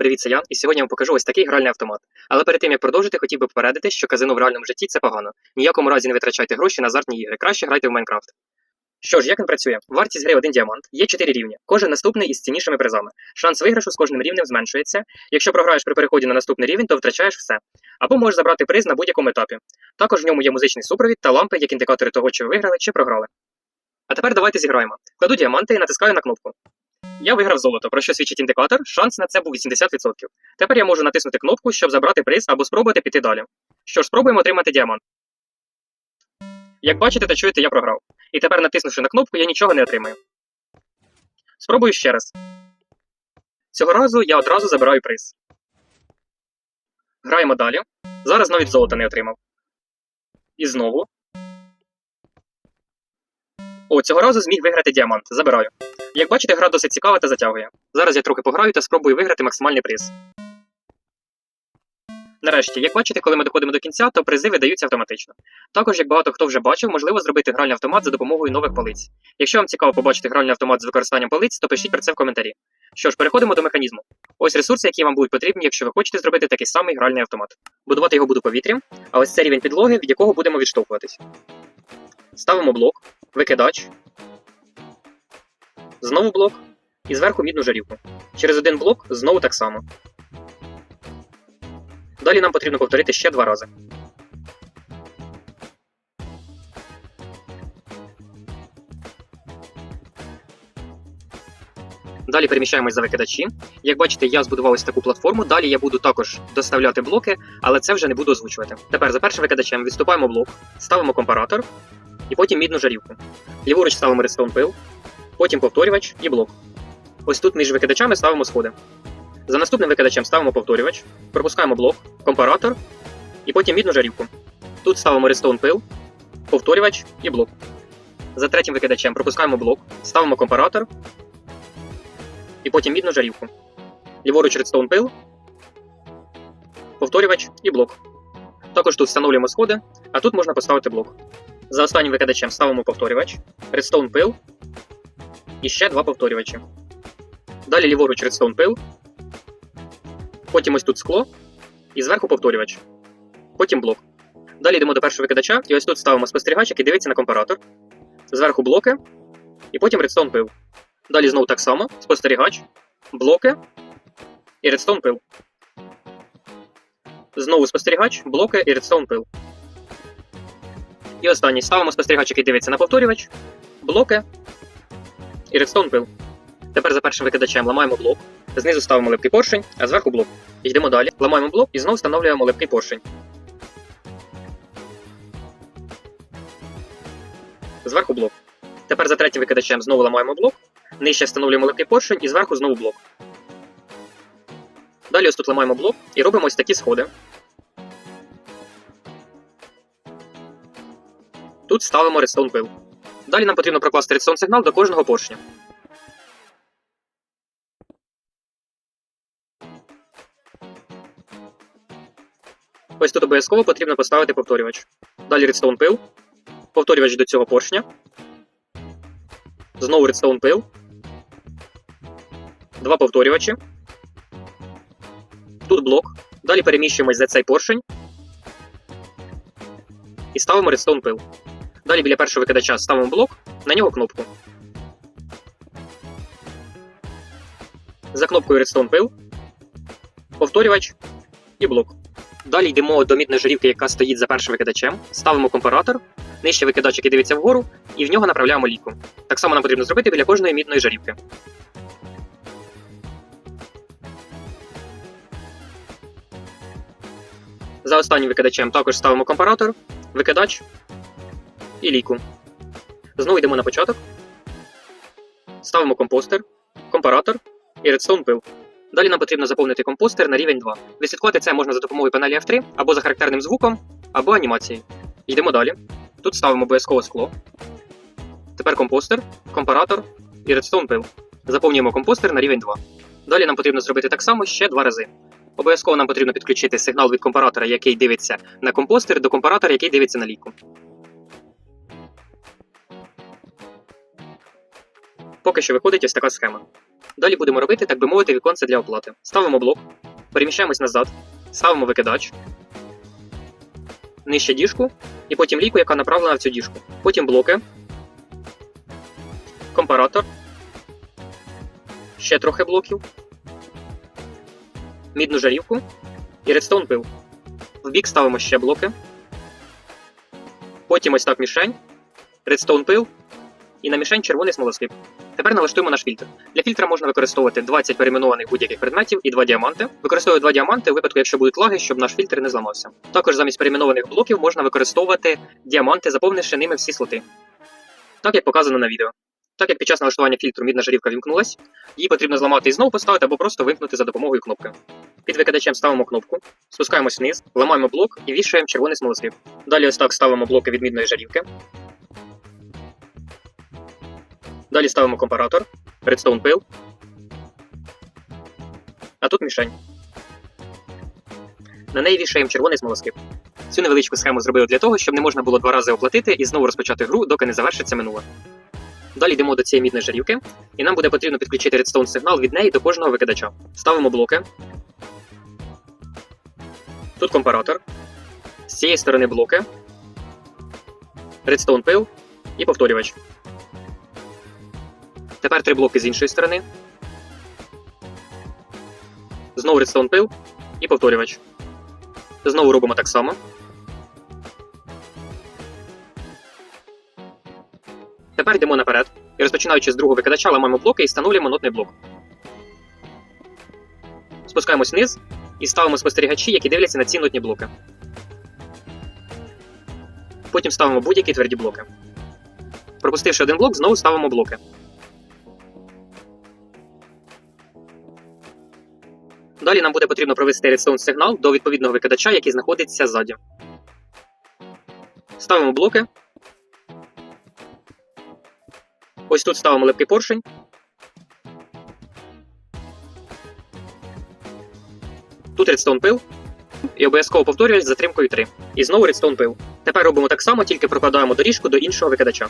Привіт, це Ян, і сьогодні я вам покажу ось такий гральний автомат. Але перед тим як продовжити, хотів би попередити, що казино в реальному житті це погано. Ніякому разі не витрачайте гроші на азартні ігри, краще грайте в Майнкрафт. Що ж, як він працює? Вартість гри 1 діамант, є 4 рівні, кожен наступний із ціннішими призами. Шанс виграшу з кожним рівнем зменшується. Якщо програєш при переході на наступний рівень, то втрачаєш все. Або можеш забрати приз на будь-якому етапі. Також в ньому є музичний супровід та лампи як індикатори того, чи ви виграли, чи програли. А тепер давайте зіграємо. Кладу діаманти і натискаю на кнопку. Я виграв золото, про що свідчить індикатор. Шанс на це був 80%. Тепер я можу натиснути кнопку, щоб забрати приз або спробувати піти далі. Що ж, спробуємо отримати діамант. Як бачите та чуєте, я програв. І тепер, натиснувши на кнопку, я нічого не отримаю. Спробую ще раз. Цього разу я одразу забираю приз. Граємо далі. Зараз навіть золота не отримав. І знову. О, цього разу зміг виграти діамант. Забираю. Як бачите, гра досить цікава та затягує. Зараз я трохи пограю та спробую виграти максимальний приз. Нарешті, як бачите, коли ми доходимо до кінця, то призи видаються автоматично. Також, як багато хто вже бачив, можливо зробити гральний автомат за допомогою нових полиць. Якщо вам цікаво побачити гральний автомат з використанням полиць, то пишіть про це в коментарі. Що ж, переходимо до механізму. Ось ресурси, які вам будуть потрібні, якщо ви хочете зробити такий самий гральний автомат. Будувати його буду повітрям, а ось це рівень підлоги, від якого будемо відштовхуватись. Ставимо блок, викидач, знову блок і зверху мідну жарівку. Через один блок знову так само. Далі нам потрібно повторити ще два рази. Далі переміщаємось за викидачі. Як бачите, я збудував ось таку платформу. Далі я буду також доставляти блоки, але це вже не буду озвучувати. Тепер за першим викидачем відступаємо блок, ставимо компаратор і потім мідну жарівку. Ліворуч ставимо редстоун пил, потім повторювач і блок. Ось тут між викидачами ставимо сходи. За наступним викидачем ставимо повторювач, пропускаємо блок, компаратор і потім мідну жарівку. Тут ставимо редстоун пил, повторювач і блок. За третім викидачем пропускаємо блок, ставимо компаратор і потім мідну жарівку. Ліворуч редстоун пил, повторювач і блок. Також тут встановлюємо сходи, а тут можна поставити блок. За останнім викидачем ставимо повторювач, редстоун пил і ще два повторювачі. Далі ліворуч редстоун пил, потім ось тут скло і зверху повторювач. Потім блок. Далі йдемо до першого викидача, і ось тут ставимо спостерігач, який дивиться на компаратор. Зверху блоки, і потім редстоун пил. Далі знову так само: спостерігач, блоки і редстоун пил. Знову спостерігач, блоки і редстоун пил. І останній ставимо спостерігач, який дивиться на повторювач, блоки і редстоун пил. Тепер за першим викидачем ламаємо блок, знизу ставимо липкий поршень, а зверху блок. Йдемо далі, ламаємо блок і знову встановлюємо липкий поршень. Зверху блок. Тепер за третім викидачем знову ламаємо блок, нижче встановлюємо липкий поршень і зверху знову блок. Далі ось тут ламаємо блок і робимо ось такі сходи. Тут ставимо редстоун пил. Далі нам потрібно прокласти редстоун сигнал до кожного поршня. Ось тут обов'язково потрібно поставити повторювач. Далі редстоун пил, повторювач до цього поршня. Знову редстоун пил. Два повторювачі. Тут блок. Далі переміщуємось за цей поршень. І ставимо редстоун пил. Далі біля першого викидача ставимо блок, на нього кнопку. За кнопкою Redstone пил, повторювач і блок. Далі йдемо до мідної жарівки, яка стоїть за першим викидачем, ставимо компаратор, нижче викидач, який дивиться вгору, і в нього направляємо ліку. Так само нам потрібно зробити біля кожної мідної жарівки. За останнім викидачем також ставимо компаратор, викидач і ліку. Знову йдемо на початок. Ставимо компостер, компаратор і редстоун пил. Далі нам потрібно заповнити компостер на рівень 2. Відслідкувати це можна за допомогою панелі F3 або за характерним звуком, або анімацією. Йдемо далі. Тут ставимо обов'язково скло. Тепер компостер, компаратор і редстоун пил. Заповнюємо компостер на рівень 2. Далі нам потрібно зробити так само ще два рази. Обов'язково нам потрібно підключити сигнал від компаратора, який дивиться на компостер, до компаратора, який дивиться на ліку. Поки що виходить ось така схема. Далі будемо робити, так би мовити, віконце для оплати. Ставимо блок, переміщаємось назад, ставимо викидач, нижче діжку, і потім ліку, яка направлена в цю діжку. Потім блоки, компаратор, ще трохи блоків, мідну жарівку і редстоун пил. В бік ставимо ще блоки. Потім ось так мішень, редстоун пил і на мішень червоний смолоскип. Тепер налаштуємо наш фільтр. Для фільтра можна використовувати 20 перейменованих будь-яких предметів і 2 діаманти. Використовую 2 діаманти у випадку, якщо будуть лаги, щоб наш фільтр не зламався. Також замість перейменованих блоків можна використовувати діаманти, заповнивши ними всі слоти. Так як показано на відео. Так як під час налаштування фільтру мідна жарівка вімкнулась, її потрібно зламати і знову поставити або просто вимкнути за допомогою кнопки. Під викидачем ставимо кнопку, спускаємось вниз, ламаємо блок і вішаємо червоний смолоскип. Далі ось так ставимо блоки від мідної жарівки. Далі ставимо компаратор, редстоун пил. А тут мішень. На неї вішаємо червоний смолоскип. Цю невеличку схему зробили для того, щоб не можна було два рази оплатити і знову розпочати гру, доки не завершиться минуле. Далі йдемо до цієї мідної жарівки, і нам буде потрібно підключити редстоун сигнал від неї до кожного викидача. Ставимо блоки. Тут компаратор. З цієї сторони блоки. Редстоун пил і повторювач. Тепер три блоки з іншої сторони. Знову редстоун пил і повторювач. Знову робимо так само. Тепер йдемо наперед і розпочинаючи з другого викидача, ламаємо блоки і встановлюємо нотний блок. Спускаємось вниз і ставимо спостерігачі, які дивляться на ці нотні блоки. Потім ставимо будь-які тверді блоки. Пропустивши один блок, знову ставимо блоки. Далі нам буде потрібно провести редстоун сигнал до відповідного викидача, який знаходиться ззаді. Ставимо блоки. Ось тут ставимо липкий поршень. Тут редстоун пил. І обов'язково повторювач з затримкою 3. І знову редстоун пил. Тепер робимо так само, тільки прокладаємо доріжку до іншого викидача.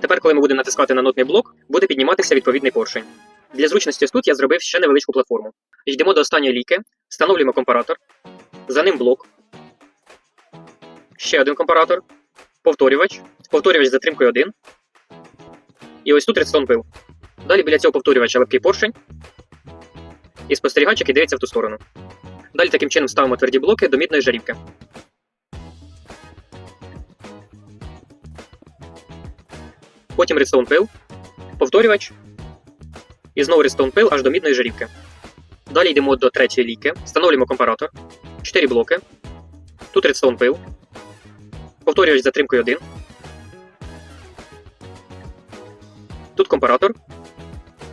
Тепер, коли ми будемо натискати на нотний блок, буде підніматися відповідний поршень. Для зручності тут я зробив ще невеличку платформу. Йдемо до останньої ліки, встановлюємо компаратор, за ним блок, ще один компаратор, повторювач, повторювач з затримкою 1. І ось тут редстон пил. Далі біля цього повторювача легкий поршень і спостерігач, який дивиться в ту сторону. Далі таким чином ставимо тверді блоки до мідної жарівки. Потім редстоун пил, повторювач. І знову редстоун пил аж до мідної жарівки. Далі йдемо до третьої ліки, встановлюємо компаратор, 4 блоки. Тут редстоун пил. Повторювач з затримкою 1. Тут компаратор.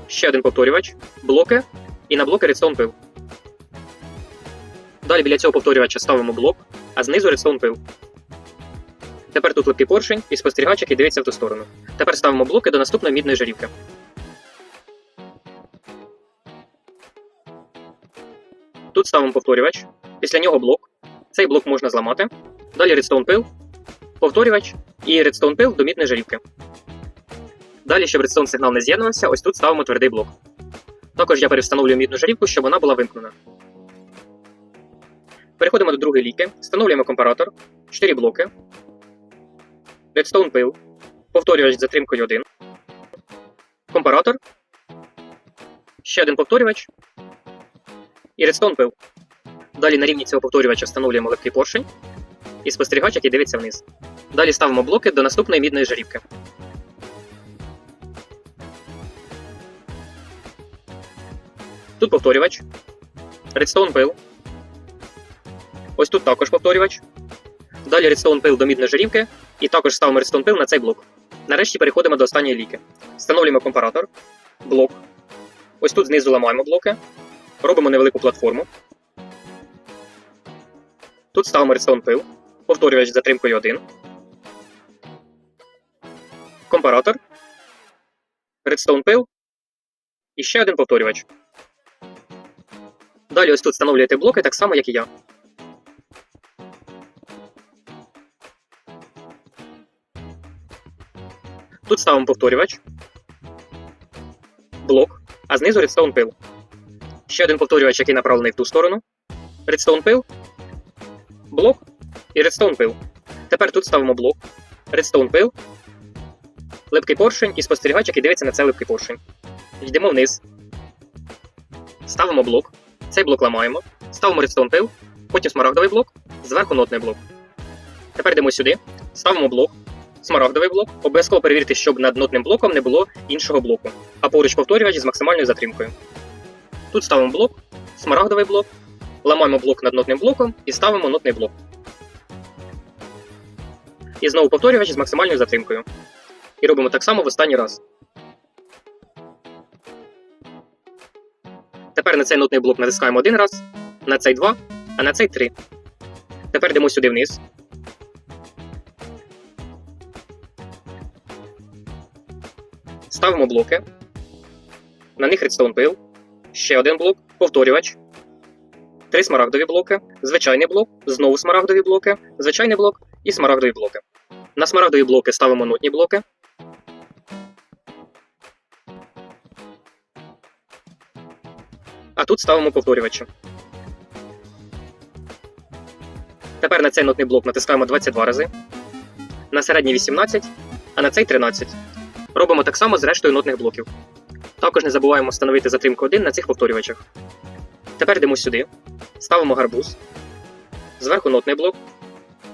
Ще один повторювач, блоки і на блоки редстоун пил. Далі біля цього повторювача ставимо блок, а знизу редстоун пил. Тепер тут липкий поршень і спостерігач, який дивиться в ту сторону. Тепер ставимо блоки до наступної мідної жарівки. Тут ставимо повторювач, після нього блок. Цей блок можна зламати. Далі редстоун пил, повторювач і редстоун пил до мідної жарівки. Далі, щоб редстоун сигнал не з'єднувався, ось тут ставимо твердий блок. Також я перевстановлюю мідну жарівку, щоб вона була вимкнена. Переходимо до другої ліки, встановлюємо компаратор, 4 блоки, редстоун пил, повторювач з затримкою 1, компаратор, ще один повторювач і редстоун пил. Далі на рівні цього повторювача встановлюємо легкий поршень і спостерігач, який дивиться вниз. Далі ставимо блоки до наступної мідної жарівки. Тут повторювач, редстоун пил. Ось тут також повторювач. Далі редстоун пил до мідної жарівки, і також ставимо редстоун пил на цей блок. Нарешті переходимо до останньої ліки. Встановлюємо компаратор, блок. Ось тут знизу ламаємо блоки. Робимо невелику платформу. Тут ставимо редстоун пил. повторювач з затримкою 1, компаратор, Redstone пил і ще один повторювач. Далі ось тут встановлюєте блоки так само, як і я. Тут ставимо повторювач, блок, а знизу Redstone пил. Ще один повторювач, який направлений в ту сторону. Redstone пил, блок і Redstone пил. Тепер тут ставимо блок, Redstone пил, липкий поршень і спостерігач, який дивиться на цей липкий поршень. Йдемо вниз. Ставимо блок. Цей блок ламаємо. Ставимо Redstone пил, потім смарагдовий блок, зверху нотний блок. Тепер йдемо сюди, ставимо блок, смарагдовий блок. Обов'язково перевірте, щоб над нотним блоком не було іншого блоку, а поруч повторювач з максимальною затримкою. Тут ставимо блок, смарагдовий блок, ламаємо блок над нотним блоком і ставимо нотний блок. І знову повторювач з максимальною затримкою. І робимо так само в останній раз. Тепер на цей нотний блок натискаємо один раз, на цей два, а на цей три. Тепер йдемо сюди вниз. Ставимо блоки. На них редстоун пил. Ще один блок, повторювач. Три смарагдові блоки, звичайний блок, знову смарагдові блоки, звичайний блок і смарагдові блоки. На смарагдові блоки ставимо нотні блоки. А тут ставимо повторювачі. Тепер на цей нотний блок натискаємо 22 рази, на середній 18, а на цей 13. Робимо так само з рештою нотних блоків. Також не забуваємо встановити затримку 1 на цих повторювачах. Тепер йдемо сюди, ставимо гарбуз, зверху нотний блок,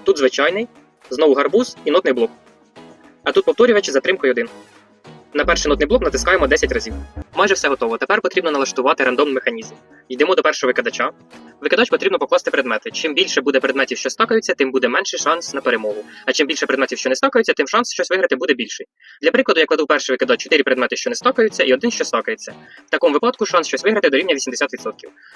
тут звичайний, знову гарбуз і нотний блок. А тут повторювачі з затримкою 1. На перший нотний блок натискаємо 10 разів. Майже все готово. Тепер потрібно налаштувати рандомний механізм. Йдемо до першого викидача. Викидач потрібно покласти предмети. Чим більше буде предметів, що стакаються, тим буде менший шанс на перемогу. А чим більше предметів, що не стакаються, тим шанс щось виграти буде більший. Для прикладу, я кладу перший викидач 4 предмети, що не стакаються, і один, що стакається. В такому випадку шанс щось виграти дорівнює 80%.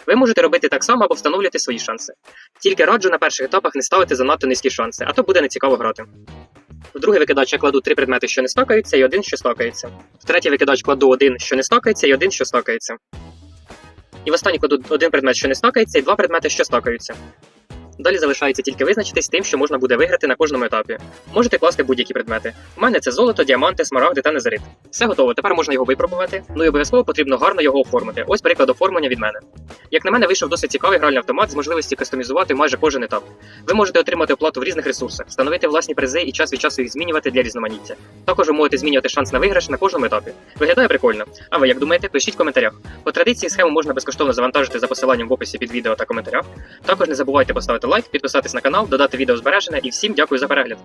Ви можете робити так само або встановлювати свої шанси. Тільки раджу на перших етапах не ставити занадто низькі шанси, а то буде нецікаво грати. В другий викидач я кладу три предмети, що не стакаються, і один, що стакається. В третій викидач кладу один, що не стакається, і один, що стакається. І в останній кладу один предмет, що не стакається, і два предмети, що стакаються. Далі залишається тільки визначитись тим, що можна буде виграти на кожному етапі. Можете класти будь-які предмети. У мене це золото, діаманти, смарагди та незерит. Все готово, тепер можна його випробувати. Ну і обов'язково потрібно гарно його оформити. Ось приклад оформлення від мене. Як на мене, вийшов досить цікавий гральний автомат з можливістю кастомізувати майже кожен етап. Ви можете отримати оплату в різних ресурсах, встановити власні призи і час від часу їх змінювати для різноманіття. Також ви можете змінювати шанс на виграш на кожному етапі. Виглядає прикольно. А ви як думаєте, пишіть в коментарях. По традиції схему можна безкоштовно завантажити за посиланням в описі під відео та коментарях. Також не забувайте лайк, підписатись на канал, додати відео збережене і всім дякую за перегляд.